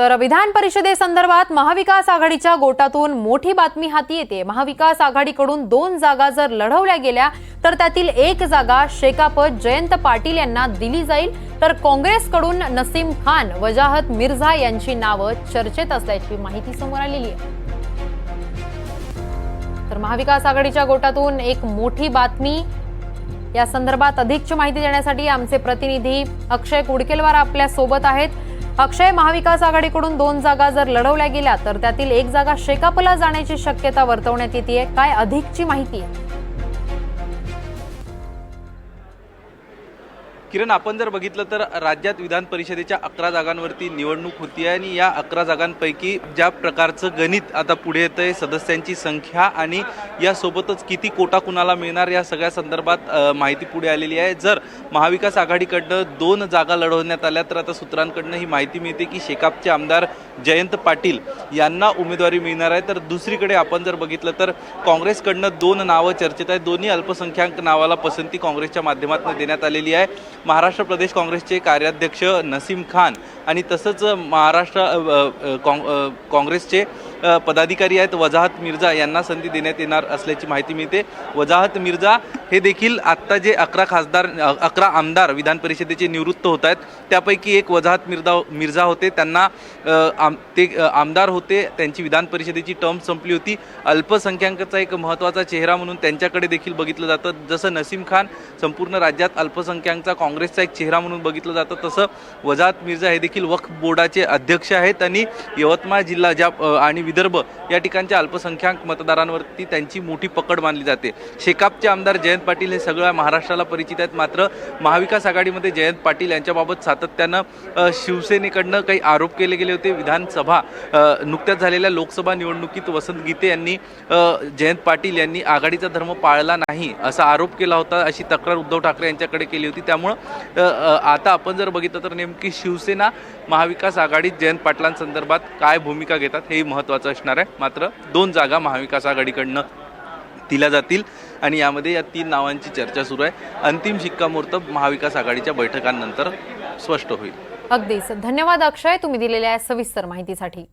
तर विधान परिषदेसंदर्भात महाविकास आघाडीच्या गोटातून मोठी बातमी हाती येते. महाविकास आघाडीकडून दोन जागा जर लढवल्या गेल्या तर त्यातील एक जागा शेकापत जयंत पाटील यांना दिली जाईल. तर काँग्रेसकडून नसीम खान वजाहत मिर्झा यांची नावं चर्चेत असल्याची माहिती समोर आलेली आहे. तर महाविकास आघाडीच्या गोटातून एक मोठी बातमी. या संदर्भात अधिकची माहिती देण्यासाठी आमचे प्रतिनिधी अक्षय कुडकेलवार आपल्यासोबत आहेत. अक्षय महाविकास आघाडीकडून दोन जागा जर लढवल्या गेल्या तर त्यातील एक जागा शेकापला जाण्याची शक्यता वर्तवण्यात येते काय अधिकची माहिती किरण आपण जर बघितलं तर राज्यात विधान परिषदेच्या अकरा जागांवरती निवडणूक होती आहे आणि या अकरा जागांपैकी ज्या प्रकारचं गणित आता पुढे येतं आहे सदस्यांची संख्या आणि यासोबतच किती कोटा कुणाला मिळणार या सगळ्या संदर्भात माहिती पुढे आलेली आहे. जर महाविकास आघाडीकडनं दोन जागा लढवण्यात आल्या तर आता सूत्रांकडनं ही माहिती मिळते की शेकापचे आमदार जयंत पाटील यांना उमेदवारी मिळणार आहे. तर दुसरीकडे आपण जर बघितलं तर काँग्रेसकडनं दोन नावं चर्चेत आहेत. दोन्ही अल्पसंख्याक नावाला पसंती काँग्रेसच्या माध्यमातून देण्यात आलेली आहे. महाराष्ट्र प्रदेश काँग्रेसचे कार्याध्यक्ष नसीम खान आणि तसंच महाराष्ट्र काँग्रेसचे पदाधिकारी आहेत वजाहत मिर्झा. यांना संधी देण्यात येणार असल्याची माहिती मिळते. वजाहत मिर्झा हे देखील आत्ता जे अकरा खासदार अकरा आमदार विधान परिषदेचे निवृत्त होत आहेत. त्यापैकी एक वजाहत मिर्झा मिर्झा होते. त्यांना आम ते आमदार होते. त्यांची विधान परिषदेची टर्म संपली होती. अल्पसंख्याकाचा एक महत्त्वाचा चेहरा म्हणून त्यांच्याकडे देखील बघितलं जातं. जसं नसीम खान संपूर्ण राज्यात अल्पसंख्याकचा काँग्रेसचा एक चेहरा म्हणून बघितलं जातं. तसं वजाहत मिर्झा हे देखील वक्फ बोर्डाचे अध्यक्ष आहेत आणि यवतमाळ जिल्हा ज्या आणि विदर्भ या ठिकाणच्या अल्पसंख्याक मतदारांवरती त्यांची मोठी पकड मानली जाते. शेकापचे आमदार जयंत पाटील हे सगळ्या महाराष्ट्राला परिचित आहेत. मात्र महाविकास आघाडीमध्ये जयंत पाटील यांच्याबाबत सातत्यानं शिवसेनेकडनं काही आरोप केले गेले होते. विधानसभा नुकत्याच झालेल्या लोकसभा निवडणुकीत वसंत गीते यांनी जयंत पाटील यांनी आघाडीचा धर्म पाळला नाही असा आरोप केला होता अशी तक्रार उद्धव ठाकरे यांच्याकडे केली होती. त्यामुळं आता आपण जर बघितलं तर नेमकी शिवसेना महाविकास आघाडीत जयंत पाटलांसंदर्भात काय भूमिका घेतात हेही महत्त्वाचं असणार आहे. मात्र दोन जागा महाविकास आघाडीकडनं दिल्या जातील आणि यामध्ये या तीन नावांची चर्चा सुरू आहे. अंतिम शिक्कामोर्तब महाविकास आघाडीच्या बैठकांनंतर स्पष्ट होईल. अगदीच. धन्यवाद अक्षय. तुम्ही दिलेल्या सविस्तर माहितीसाठी.